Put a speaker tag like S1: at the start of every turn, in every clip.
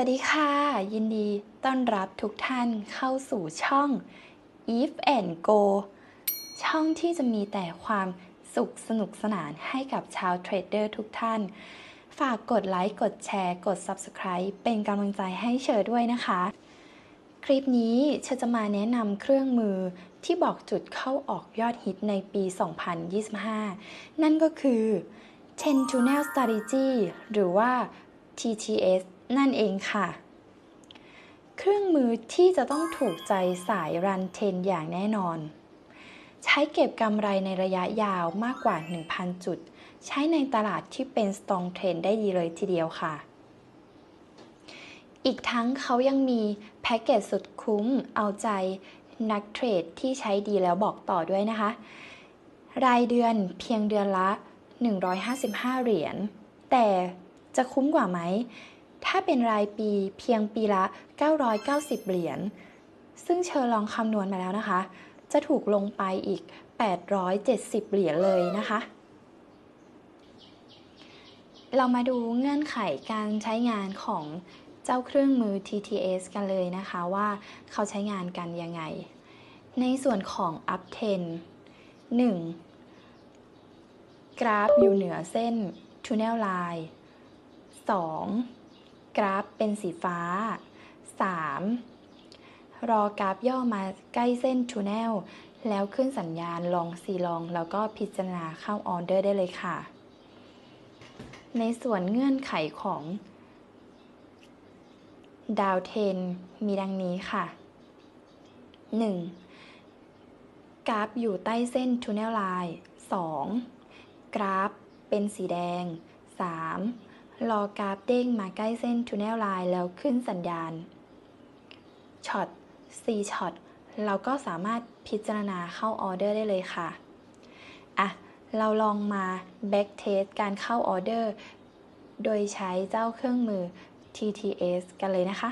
S1: วัสดีค่ะ ยินดีต้อนรับทุกท่านเข้าสู่ช่อง Eve and Go ช่องที่จะมีแต่ความสุขสนุกสนานให้กับชาวเทรดเดอร์ทุกท่าน ฝากกดไลค์ กดแชร์ กด Subscribe เป็นกำลังใจให้เชอด้วยนะคะ คลิปนี้เชอจะมาแนะนำเครื่องมือที่บอกจุดเข้าออกยอดฮิตในปี 2025 นั่นก็คือ 10 Tunnel Strategy หรือว่า TTS นั่นเองค่ะ เครื่องมือที่จะต้องถูกใจสายรันเทนอย่างแน่นอน ใช้เก็บกำไรในระยะยาวมากกว่า 1,000 จุด ใช้ในตลาดที่เป็น strong trend ได้ดีเลยทีเดียวค่ะอีกทั้งเขายังมีแพ็กเกจสุดคุ้มเอาใจนักเทรดที่ใช้ดีแล้วบอกต่อด้วยนะคะ รายเดือนเพียงเดือนละ 155 เหรียญ แต่จะคุ้มกว่าไหม ถ้าเป็นรายปีเพียงปีละ 990 เหรียญ ซึ่งเชอลองคำนวณมาแล้วนะคะ จะถูกลงไปอีก 870 เหรียญเลยนะคะ เรามาดูเงื่อนไขการใช้งานของเจ้าเครื่องมือ TTS กันเลยนะคะว่าเขาใช้งานกันยังไง ในส่วนของ up 10 1 กราฟอยู่เหนือเส้น tunnel line 2. กราฟเป็นสีฟ้า 3. รอกราฟย่อมาใกล้เส้น tunnel แล้วขึ้นสัญญาณลองซีลอง แล้วก็พิจารณาเข้าออเดอร์ได้เลยค่ะ ในส่วนเงื่อนไขของดาวเทนมีดังนี้ค่ะ 1. กราฟอยู่ใต้เส้น tunnel line 2. กราฟเป็นสีแดง 3. รอกราฟเด้งมาใกล้เส้น tunnel line แล้วขึ้นสัญญาณช็อต C ช็อต เราก็สามารถพิจารณาเข้าออเดอร์ได้เลยค่ะ อะ เราลองมา back test การเข้าออเดอร์ โดยใช้เจ้าเครื่องมือ TTS กันเลยนะคะ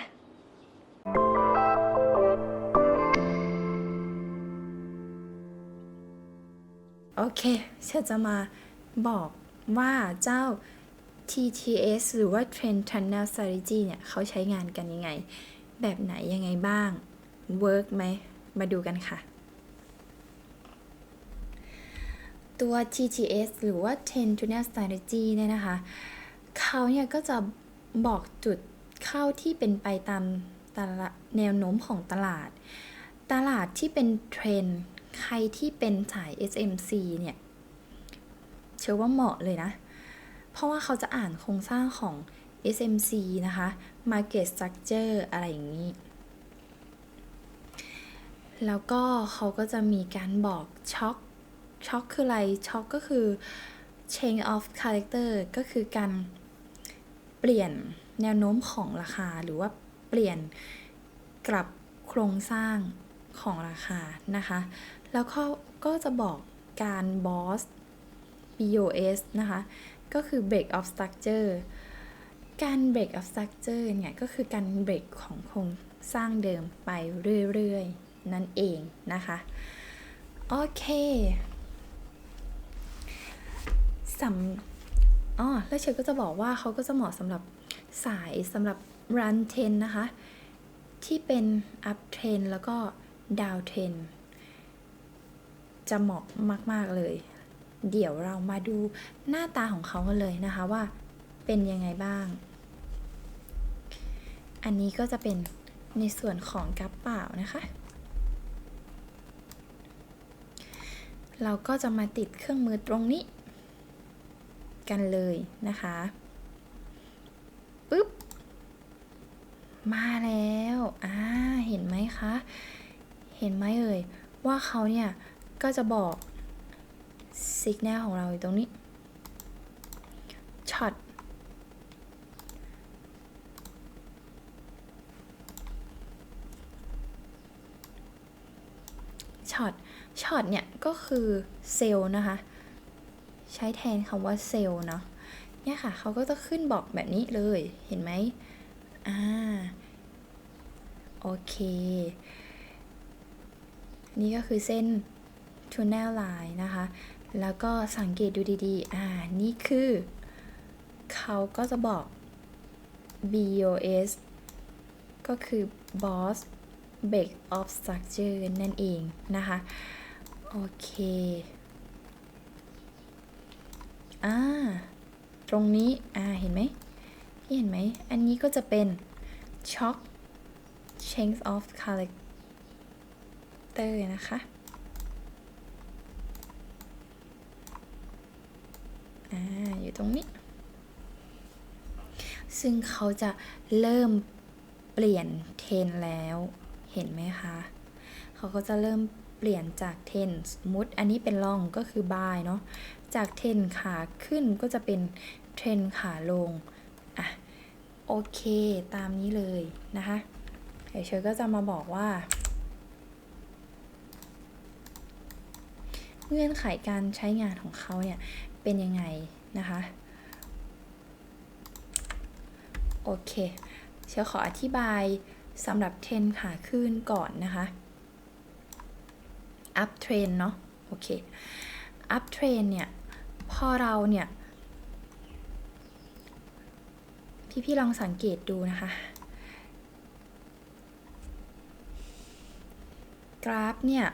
S1: โอเคฉันจะมาบอกว่าเจ้า TTS หรือว่า Trend Tunnel Strategy เนี่ยเขาใช้งานกันยังไง แบบไหนยังไงบ้าง work ไหม มาดูกันค่ะ ตัว TTS หรือว่า Trend Tunnel Strategy เนี่ยนะคะ เขาเนี่ยก็จะบอกจุดเข้าที่เป็นไปตามตลาดแนวโน้มของตลาด ตลาดที่เป็นเทรนใครที่เป็นสาย SMC เนี่ย เชื่อว่าเหมาะเลยนะ เพราะว่าเขาจะอ่านโครงสร้างของ SMC นะคะ Market Structure อะไรอย่างนี้ แล้วก็เขาก็จะมีการบอกช็อคช็อคคืออะไรช็อคก็คือ change of character ก็คือการเปลี่ยนแนวโน้มของราคาหรือว่าเปลี่ยนกลับโครงสร้างของราคานะคะ แล้วเขาก็จะบอกการ boss BOS นะคะ ก็คือ break of structure การ break of structure เนี่ยก็คือการ break ของโครงสร้างเดิมไปเรื่อยๆ นั่นเองนะคะ โอเคสำอ๋อแล้วเชอก็จะบอกว่าเขาก็จะเหมาะสำหรับสายสำหรับ run ten นะคะ ที่เป็น up trend แล้วก็ down trend จะเหมาะมาก ๆ เลย เดี๋ยวเรามาดูหน้าตาของเขากันเลยนะคะว่าเป็นยังไงบ้าง อันนี้ก็จะเป็นในส่วนของกราฟเปล่านะคะ เราก็จะมาติดเครื่องมือตรงนี้ กันเลยนะคะปึ๊บ มาแล้วอ่าเห็นไหมคะ เห็นไหมเอ่ยว่าเขาเนี่ยก็จะบอก สัญญาณของเราอยู่ตรงนี้ช็อตช็อตช็อตเนี่ย ก็คือเซลล์นะคะ ใช้แทนคำว่าเซลล์เนาะเนี่ยค่ะเขาก็จะขึ้นบอกแบบนี้เลยเห็นไหมอ่าโอเค นี่ก็คือเส้น tunnel line นะคะ แล้วก็สังเกตดูดีๆ อ่า นี่คือ เขาก็จะบอก BOS ก็คือ boss break of structure นั่นเองนะคะ โอเค อ่า ตรงนี้ อ่า เห็นไหมพี่เห็นไหม อันนี้ก็จะเป็น shock change of character นะคะ อ่าอยู่ตรงนี้ ซึ่งเขาจะเริ่มเปลี่ยนเทรนแล้ว เห็นไหมคะ เขาก็จะเริ่มเปลี่ยนจากเทรนสมมติอันนี้เป็นล่องก็คือบายเนาะ จากเทรนขาขึ้นก็จะเป็นเทรนขาลง อะ โอเคตามนี้เลยนะคะเดี๋ยวเชยก็จะมาบอกว่า เงื่อนไขการใช้งานของเขาเนี่ย เป็นยังไงนะคะ โอเคเชียวขออธิบายสำหรับเทรนขาขึ้นก่อนนะคะ up trend เนาะโอเค up trend เนี่ย พอเราเนี่ย พี่ๆลองสังเกตดูนะคะ กราฟเนี่ย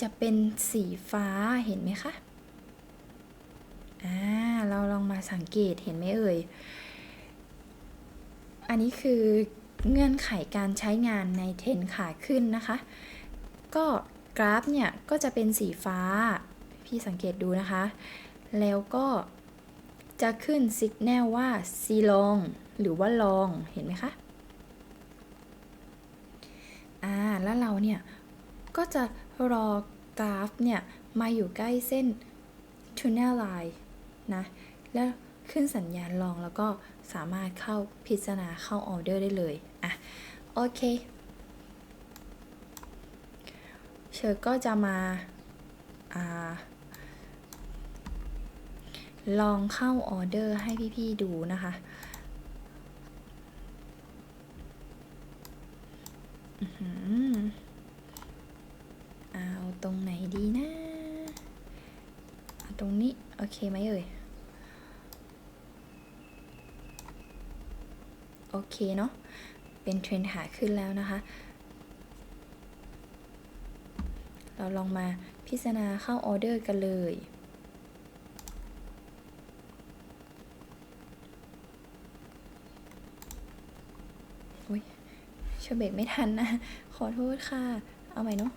S1: จะเป็นสีฟ้าเห็นไหมคะ อ่าเราลองมาสังเกตเห็นไหมเอ่ย อันนี้คือเงื่อนไขการใช้งานในเทรนขาขึ้นนะคะ ก็กราฟเนี่ย ก็จะเป็นสีฟ้า พี่สังเกตดูนะคะ แล้วก็จะขึ้นสัญญาณว่า C ลองหรือว่าลองเห็นไหมคะ อ่า แล้วเราเนี่ย ก็จะรอกราฟเนี่ย มาอยู่ใกล้เส้น tunnel line นะ แล้วขึ้นสัญญาณลองแล้วก็สามารถเข้าพิจารณาเข้าออเดอร์ได้เลย อะ โอเค เชอร์ก็จะมาอ่าลองเข้าออเดอร์ให้พี่ๆดูนะคะอื้อหือเอาตรงไหนดีนะเอาตรงนี้ โอเคไหมเอ่ย โอ เคเนาะ เป็นเทรนขาขึ้นแล้วนะคะ เราลองมาพิจารณาเข้าออเดอร์กันเลยอุ้ยเชเบรกไม่ทันนะ ขอโทษค่ะ เอาใหม่เนาะ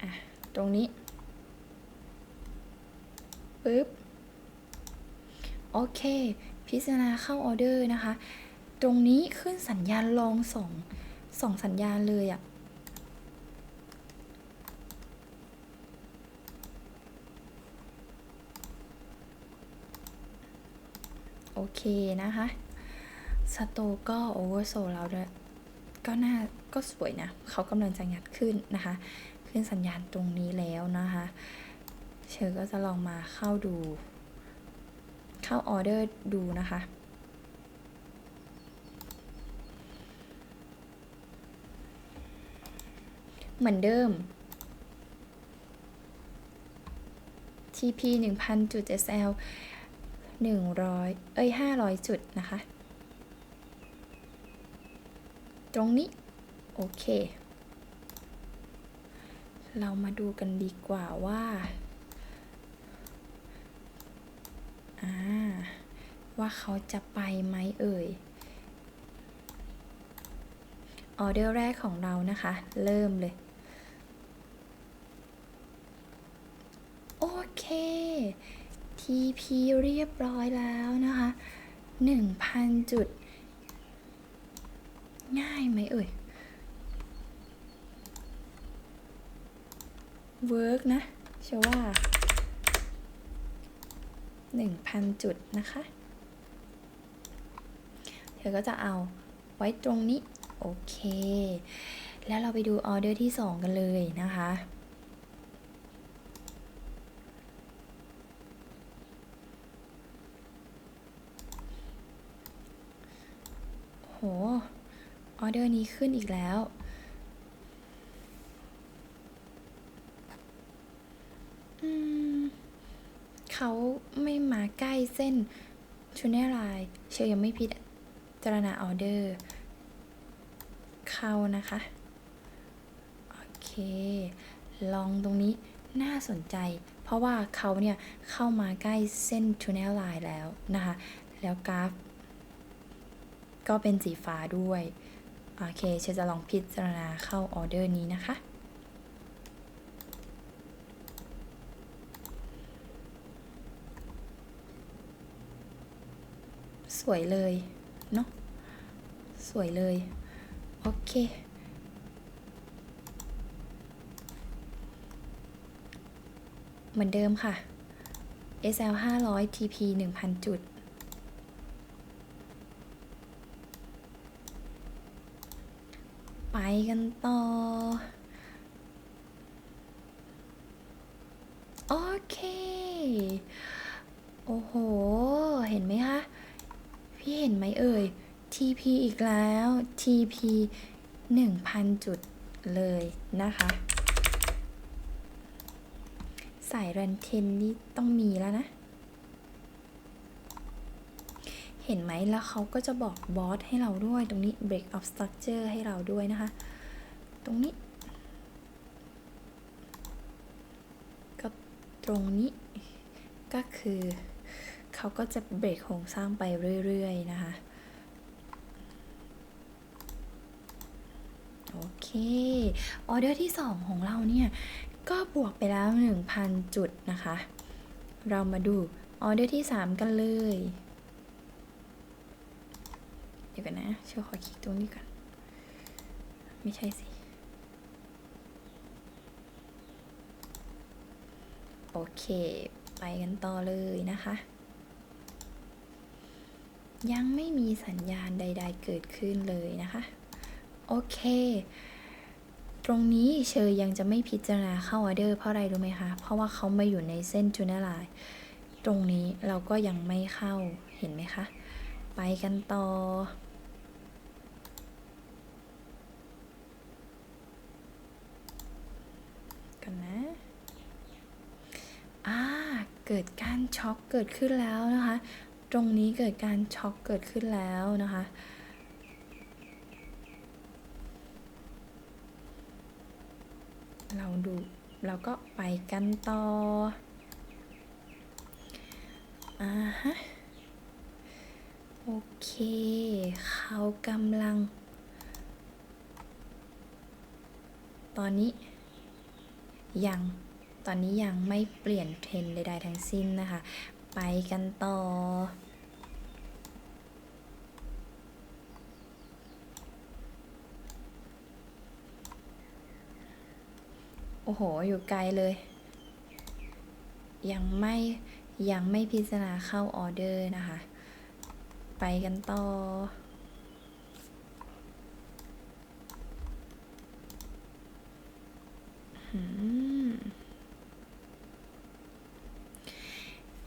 S1: อะ ตรงนี้ปึ๊บ โอเค พิจารณาเข้าออเดอร์นะคะ ตรงนี้ขึ้นสัญญาณลองสองสองสัญญาณเลยอะ่ะโอเคนะคะสโตก็โอเวอร์โซลเราด้วยก็น่าก็สวยนะ เขากำลังจะงัดขึ้นนะคะ ขึ้นสัญญาณตรงนี้แล้วนะคะ เชอก็จะลองมาเข้าดู เข้าออเดอร์ดูนะคะ เหมือนเดิม TP 1,000จุด SL 100 เอ้ย 500 จุดนะคะ ตรงนี้ โอเค เรามาดูกันดีกว่าว่า อ่า ว่าเขาจะไปไหมเอ่ย ออเดอร์แรกของเรานะคะ เริ่มเลย โอเค TP เรียบร้อยแล้วนะคะ 1,000 จุด ง่ายไหมเอ่ย เวิร์กนะเชื่อว่า 1,000 จุดนะคะ เธอก็จะเอาไว้ตรงนี้ โอเค แล้วเราไปดูออเดอร์ที่ 2 กันเลยนะคะโหออเดอร์นี้ขึ้นอีกแล้ว อืม เขาไม่มา ใกล้เส้นชูเนลไลน์เชยยังไม่ผิดอะจารณาออเดอร์เข้านะคะ โอเค ลองตรงนี้น่าสนใจ เพราะว่าเขาเนี่ย เข้ามาใกล้เส้น tunnel line แล้วนะคะ แล้วกราฟ ก็เป็นสีฟ้าด้วย โอเคเชนจะลองพิจารณาเข้าออเดอร์นี้นะคะ ส วยเลยเนาะสวยเลย โอเค เหมือนเดิมค่ะ SL 500 TP 1,000 จุด ไปกันต่อ โอเค โอ้โห เห็นไหมคะ พี่เห็นไหมเอ่ย TP อีกแล้ว TP 1,000 จุดเลยนะคะ สายรันเทนนี่ต้องมีแล้วนะ เห็นไหมแล้วเขาก็จะบอกบอสให้เราด้วย ตรงนี้ break of structure ให้เราด้วยนะคะ ตรงนี้ ก็ตรงนี้ก็คือ เขาก็จะเบรกโครงสร้างไปเรื่อยๆนะคะ โอเค ออเดอร์ที่ 2 ของเราเนี่ย ก็บวกไปแล้ว 1,000 จุดนะคะ เรามาดูออเดอร์ที่ 3 กันเลย เดี๋ยวกันนะเชื่อขอคลิกตรงนี้ก่อน ไม่ใช่สิ โอเค ไปกันต่อเลยนะคะ ยังไม่มีสัญญาณใด ๆ เกิดขึ้นเลยนะคะ โอเค ตรงนี้เชยยังจะไม่พิจารณาเข้าออเดอร์เพราะอะไรรู้ไหมคะ เพราะว่าเขามาอยู่ในเส้นจูเนลไลน์ตรงนี้เราก็ยังไม่เข้าเห็นไหมคะ ไปกันต่อกันนะอ่าเกิดการช็อกเกิดขึ้นแล้วนะคะ ตรงนี้เกิดการช็อกเกิดขึ้นแล้วนะคะ เราดูเราก็ไปกันต่ออ่าฮะโอเค เขากำลัง ตอนนี้ยัง ตอนนี้ยังไม่เปลี่ยนเทรนด์ใดๆทั้งสิ้นนะคะ ไปกันต่อ โอ้โห อยู่ไกลเลย ยังไม่ยังไม่พิจารณาเข้าออเดอร์นะคะ ไปกันต่อม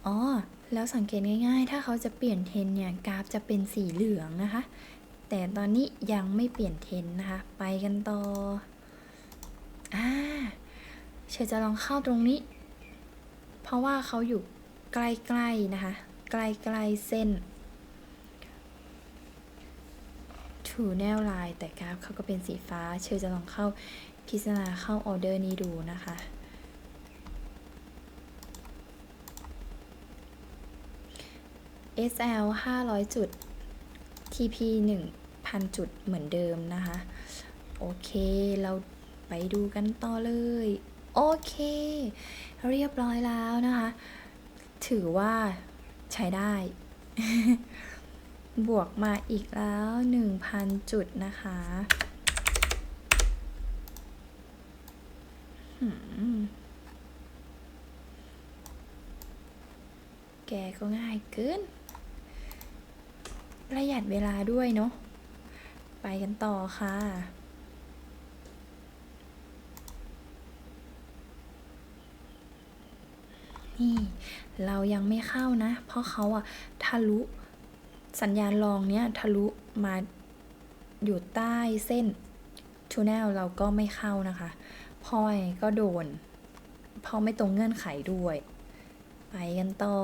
S1: อ๋อ แล้วสังเกตง่ายๆ ถ้าเขาจะเปลี่ยนเทนเนี่ยกราฟจะเป็นสีเหลืองนะคะ แต่ตอนนี้ยังไม่เปลี่ยนเทนนะคะ ไปกันต่ออ่าเชจะลองเข้าตรงนี้ เพราะว่าเขาอยู่ใกล้ๆนะคะ ใกล้ๆเส้นทูแนลลน์แต่กราฟเขาก็เป็นสีฟ้า เชจะลองเข้าพิจารณาเข้าออเดอร์นี้ดูนะคะ SL 500 จุด TP 1,000 จุดเหมือนเดิมนะคะ โอเค เราไปดูกันต่อเลย โอเค เรียบร้อยแล้วนะคะ ถือว่าใช้ได้ บวกมาอีกแล้ว 1,000 จุดนะคะแกก็ง่ายเกิน ประหยัดเวลาด้วยเนาะ ไปกันต่อค่ะ นี่เรายังไม่เข้านะ เพราะเขาอะทะลุสัญญาณรองเนี้ยทะลุมาอยู่ใต้เส้นทูแนลเราก็ไม่เข้านะคะพราะยังไงก็โดนพราะไม่ตรงเงื่อนไขด้วย ไปกันต่อ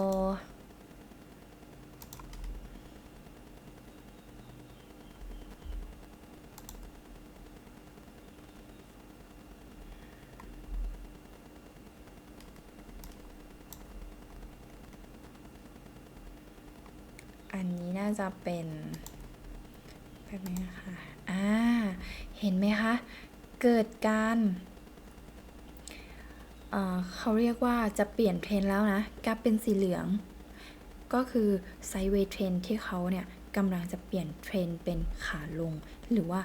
S1: จะเป็นแบบนี้นะคะอ่า เห็นไหมคะ เกิดการเอ่อเขาเรียกว่าจะเปลี่ยนเทรนแล้วนะกราฟเป็นสีเหลือง ก็คือไซเวย์เทรนที่เขาเนี่ยกำลังจะเปลี่ยนเทรนเป็นขาลง หรือว่า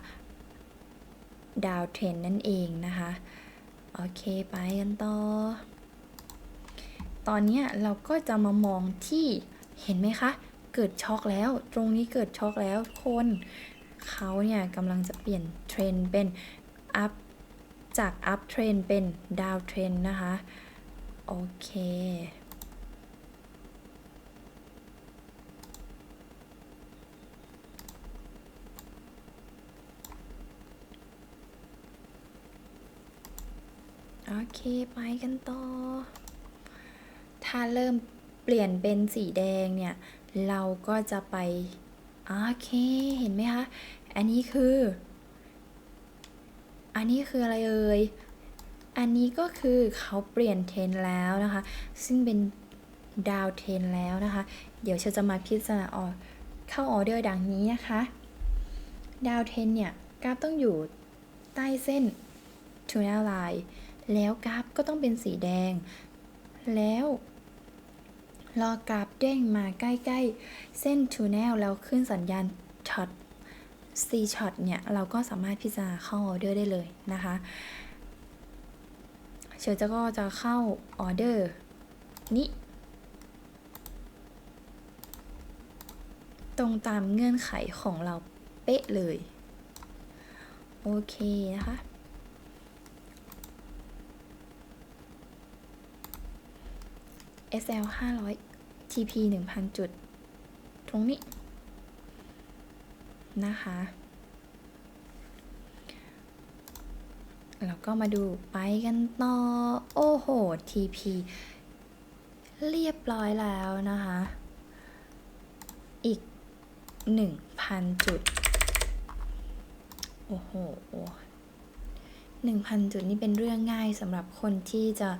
S1: ดาวเทรนนั่นเองนะคะ โอเคไปกันต่อ ตอนนี้เราก็จะมามองที่เห็นไหมคะ เกิดช็อกแล้ว ตรงนี้เกิดช็อกแล้วคนเขาเนี่ยกำลังจะเปลี่ยนเทรนเป็น up จาก up trend เป็น down trend นะคะ โอเคโอเค ไปกันต่อ ถ้าเริ่มเปลี่ยนเป็นสีแดงเนี่ย เราก็จะไปโอเค เห็นไหมคะ อันนี้คือ อันนี้คืออะไรเอ่ย อันนี้ก็คือเขาเปลี่ยนเทรนแล้วนะคะ ซึ่งเป็นดาวเทรนแล้วนะคะ เดี๋ยวเชาจะมาพิจารณาออเข้าออเดอร์ดังนี้นะคะ ดาวเทรนเนี่ย กราฟต้องอยู่ใต้เส้นทูน่าไลน์แล้วกราฟก็ต้องเป็นสีแดง แล้ว รอกราฟเด้งมาใกล้ๆ เส้นทูแนลแล้วขึ้นสัญญาณช็อต C ช็อตเนี่ย เราก็สามารถพิจารณาเข้าออเดอร์ได้เลยนะคะ เชลจะก็จะเข้าออเดอร์นี้ตรงตามเงื่อนไขของเราเป๊ะเลย โอเคนะคะ SL 500 TP 1,000 จุด ตรงนี้ นะคะ แล้วก็มาดูไปกันต่อ โอ้โห TP เรียบร้อยแล้วนะคะ อีก 1,000 จุด โอ้โห1,000จุดนี่เป็นเรื่องง่ายสำหรับคนที่จะ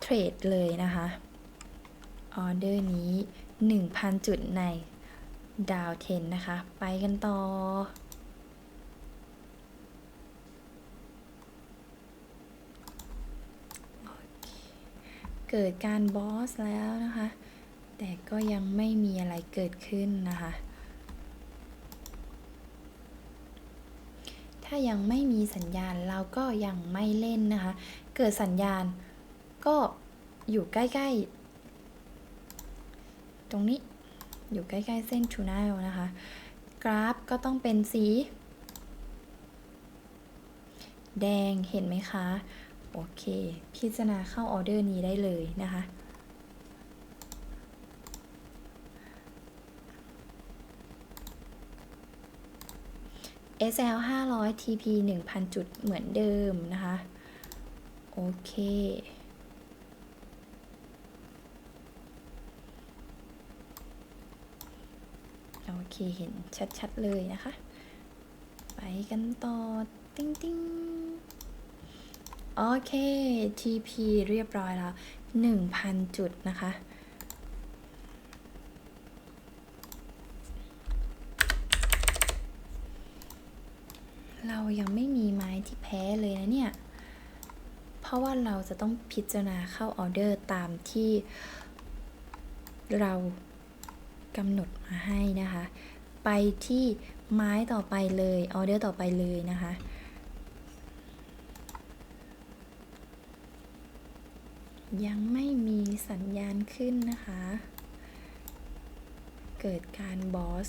S1: เทรดเลยนะคะ ออเดอร์นี้ 1,000 จุดในดาวเทนนะคะ ไปกันต่อ เกิดการบอสแล้วนะคะ แต่ก็ยังไม่มีอะไรเกิดขึ้นนะคะ ถ้ายังไม่มีสัญญาณเราก็ยังไม่เล่นนะคะ เกิดสัญญาณก็อยู่ใกล้ ๆ ตรงนี้อยู่ใกล้ๆเส้นทูน่านะคะ กราฟก็ต้องเป็นสี แดงเห็นไหมคะ โอเค พิจารณาเข้าออเดอร์นี้ได้เลยนะคะ SL 500 TP 1,000จุดเหมือนเดิมนะคะ โอเค โอเคเห็นชัดๆเลยนะคะ ไปกันต่อ ติ้งติ้งโอเค TP เรียบร้อยแล้ว 1,000 จุดนะคะ เรายังไม่มีไม้ที่แพ้เลยนะเนี่ย เพราะว่าเราจะต้องพิจารณาเข้าออเดอร์ตามที่เรา กำหนดมาให้นะคะ ไปที่ไม้ต่อไปเลยออเดอร์ต่อไปเลยนะคะยังไม่มีสัญญาณขึ้นนะคะ เกิดการบอส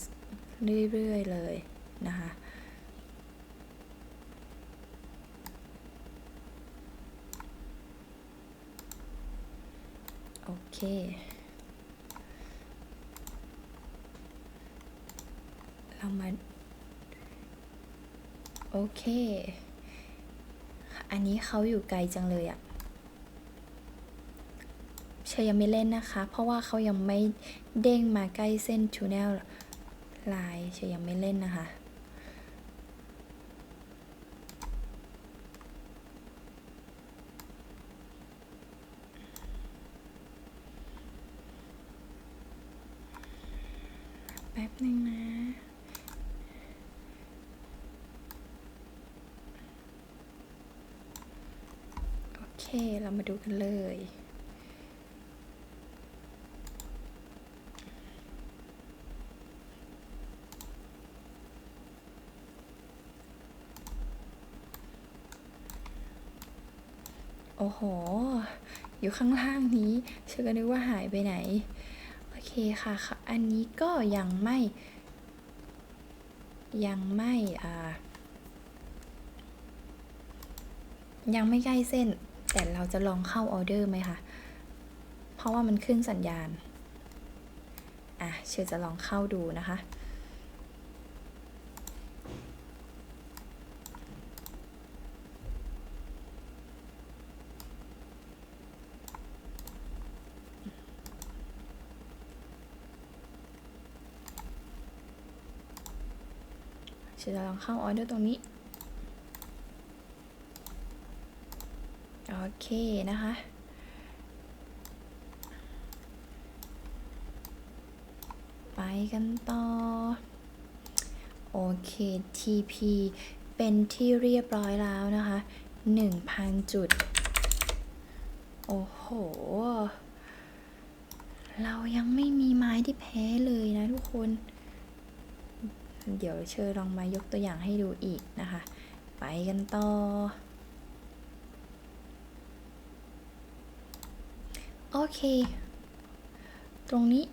S1: เรื่อยๆเลยนะคะ โอเค เรามา โอเค อันนี้เขาอยู่ไกลจังเลยอะเชยยังไม่เล่นนะคะ เพราะว่าเขายังไม่เด้งมาใกล้เส้นชูแนลไลน์เชยยังไม่เล่นนะคะ ป๊บหนึ่งนะ โอ เคเรามาดูกันเลย โอ้โห อยู่ข้างล่างนี้เชื่อก็นึกว่าหายไปไหน โอเคค่ะค่ะ อันนี้ก็ยังไม่ ยังไม่อ่ายังไม่ใกล้เส้น แต่เราจะลองเข้าออเดอร์ไหมคะ เพราะว่ามันขึ้นสัญญาณ อะเชื่อจะลองเข้าดูนะคะ เชื่อจะลองเข้าออเดอร์ตรงนี้ โอเคนะคะ ไปกันต่อ โอเค TP เป็นที่เรียบร้อยแล้วนะคะ 1,000 จุด โอ้โห เรายังไม่มีไม้ที่แพ้เลยนะทุกคน เดี๋ยวเชิญลองมายกตัวอย่างให้ดูอีกนะคะ ไปกันต่อ โอ เค ตรงนี้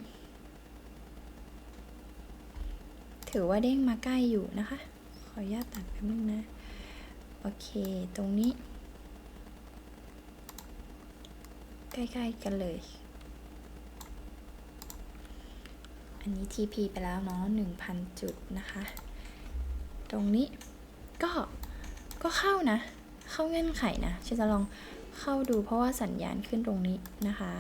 S1: ถือว่าเด้งมาใกล้อยู่นะคะ ขออนุญาตตัดแป๊บนึงนะ โอเค ตรงนี้ ใกล้ๆกันเลย อันนี้ TP ไปแล้วเนาะ1,000 จุดนะคะ ตรงนี้ก็ก็เข้านะ เข้าเงื่อนไขนะฉันจะลอง เข้าดูเพราะว่าสัญญาณขึ้นตรงนี้นะคะ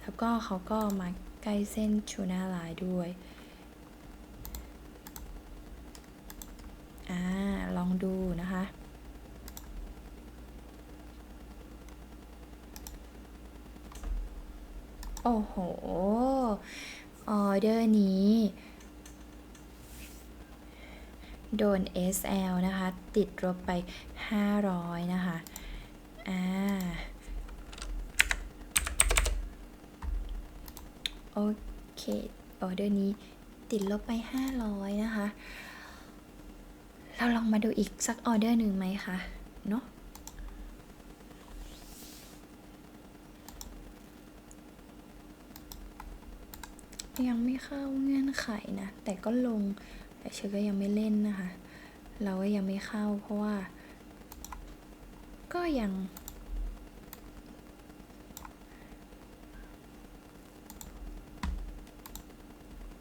S1: แล้วก็เขาก็มาใกล้เส้นชูน่าลน์ด้วยอ่าลองดูนะคะโอ้โห ออเดอร์นี้ โดน SL นะคะ ติดลบไป 500 นะคะ อ่า โอเค ออเดอร์นี้ติดลบไป 500 นะคะ เราลองมาดูอีกสักออเดอร์หนึ่งไหมคะ เนาะยังไม่เข้าเงื่อนไขนะ แต่ก็ลง แต่เชก็ยังไม่เล่นนะคะ เราก็ยังไม่เข้าเพราะว่า ก็ยัง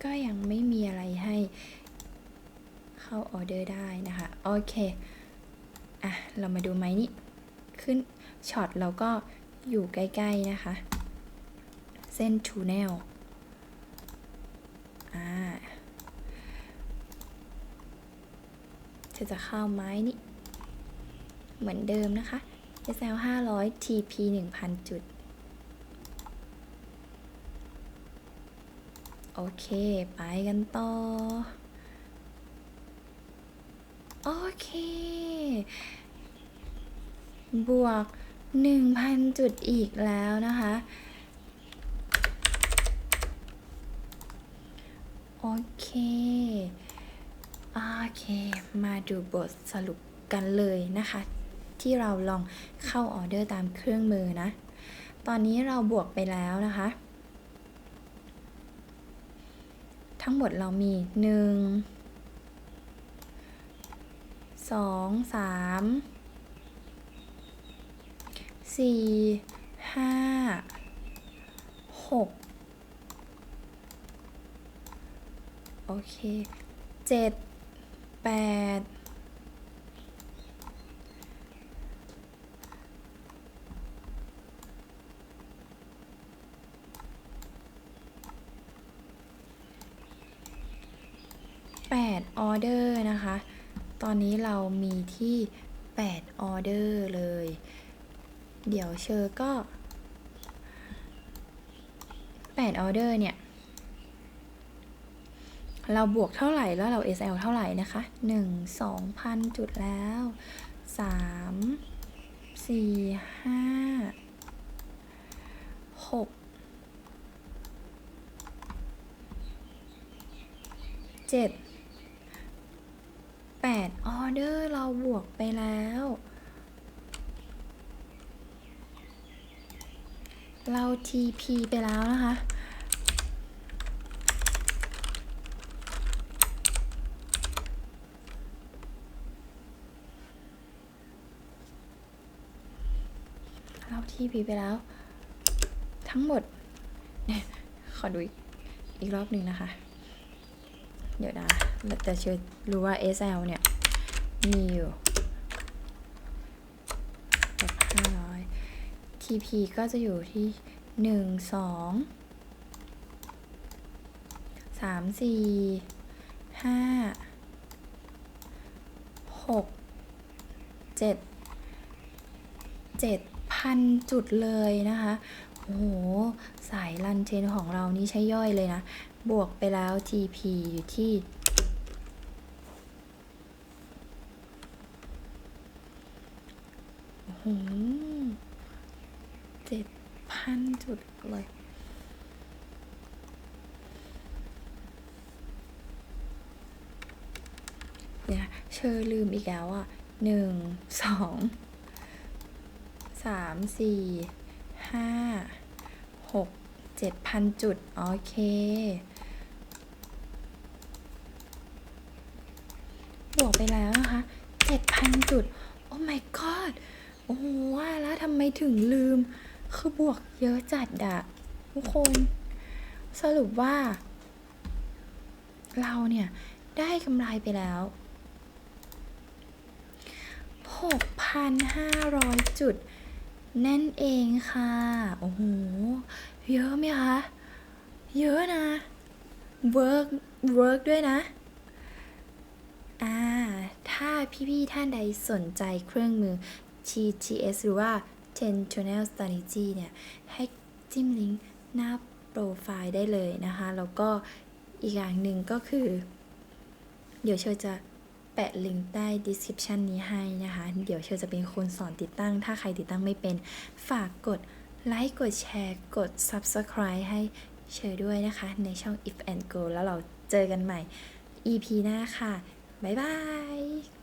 S1: ก็ยังไม่มีอะไรให้เข้าออเดอร์ได้นะคะ โอเค อะ เรามาดูไหมนี่ ขึ้นช็อตเราก็อยู่ใกล้ ๆ นะคะ เส้นทูเนล อ่า จะจะเข้าไม้นี่เหมือนเดิมนะคะ SL 500 TP 1000 จุด โอเค ไปกันต่อ โอเค บวก 1,000 จุดอีกแล้วนะคะ โอเค โอเค มาดูบทสรุปกันเลยนะคะ ที่เราลองเข้าออเดอร์ตามเครื่องมือนะ ตอนนี้เราบวกไปแล้วนะคะ ทั้งหมดเรามี 1 2 3 4 5 6 โอเคเจ็ด แปดแปดออเดอร์นะคะ ตอนนี้เรามีที่แปดออเดอร์เลย เดี๋ยวเชอร์ก็8ออเดอร์เนี่ย เราบวกเท่าไหร่แล้วเรา SL เท่าไหร่นะคะ 1 2,000 จุดแล้ว 3 4 5 6 7 8 ออเดอร์เราบวกไปแล้ว เรา TP ไปแล้วนะคะ เรา TP ไปแล้ว ทั้งหมด ขอดูอีกรอบหนึ่งนะคะ เดี๋ยวนะแต่เชื่อรู้ว่า SL เนี่ย มีอยู่กับ500 TP ก็จะอยู่ที่หนึ่งสองสามสี่ห้าหกเจ็ดเจ็ด พันจุดเลยนะคะโอ้โหสายรันเชนของเรานี่ใช้ย่อยเลยนะ บวกไปแล้ว TP อยู่ที่โอ้โหเจ็ดพันจุดเลยเดี๋ยเชอลืมอีกแล้วอะหนึ่งสอง สามสี่ห้าหกเจ็ดพันจุด โอเค บวกไปแล้วนะคะเจ็ดพันจุด โอ้ my god โอ้ว่าแล้วทำไมถึงลืม คือบวกเยอะจัดอะทุกคน สรุปว่า เราเนี่ย ได้กำไรไปแล้ว6,500 จุด นั่นเองค่ะ โอ้โห เยอะไหมคะ เยอะนะ work work ด้วยนะ อ่า ถ้าพี่ๆท่านใดสนใจเครื่องมือ TTS หรือว่า Ten Channel Strategy เนี่ย ให้จิ้มลิงก์หน้าโปรไฟล์ได้เลยนะคะ แล้วก็อีกอย่างหนึ่งก็คือ เดี๋ยวเชอจะ แปะลิงก์ใต้ description นี้ให้นะคะ เดี๋ยวเชลจะเป็นคนสอนติดตั้ง ถ้าใครติดตั้งไม่เป็น ฝากกดไลค์ กดแชร์ กด subscribe ให้เชลด้วยนะคะ ในช่อง if and go แล้วเราเจอกันใหม่ EP หน้าค่ะ บ๊ายบาย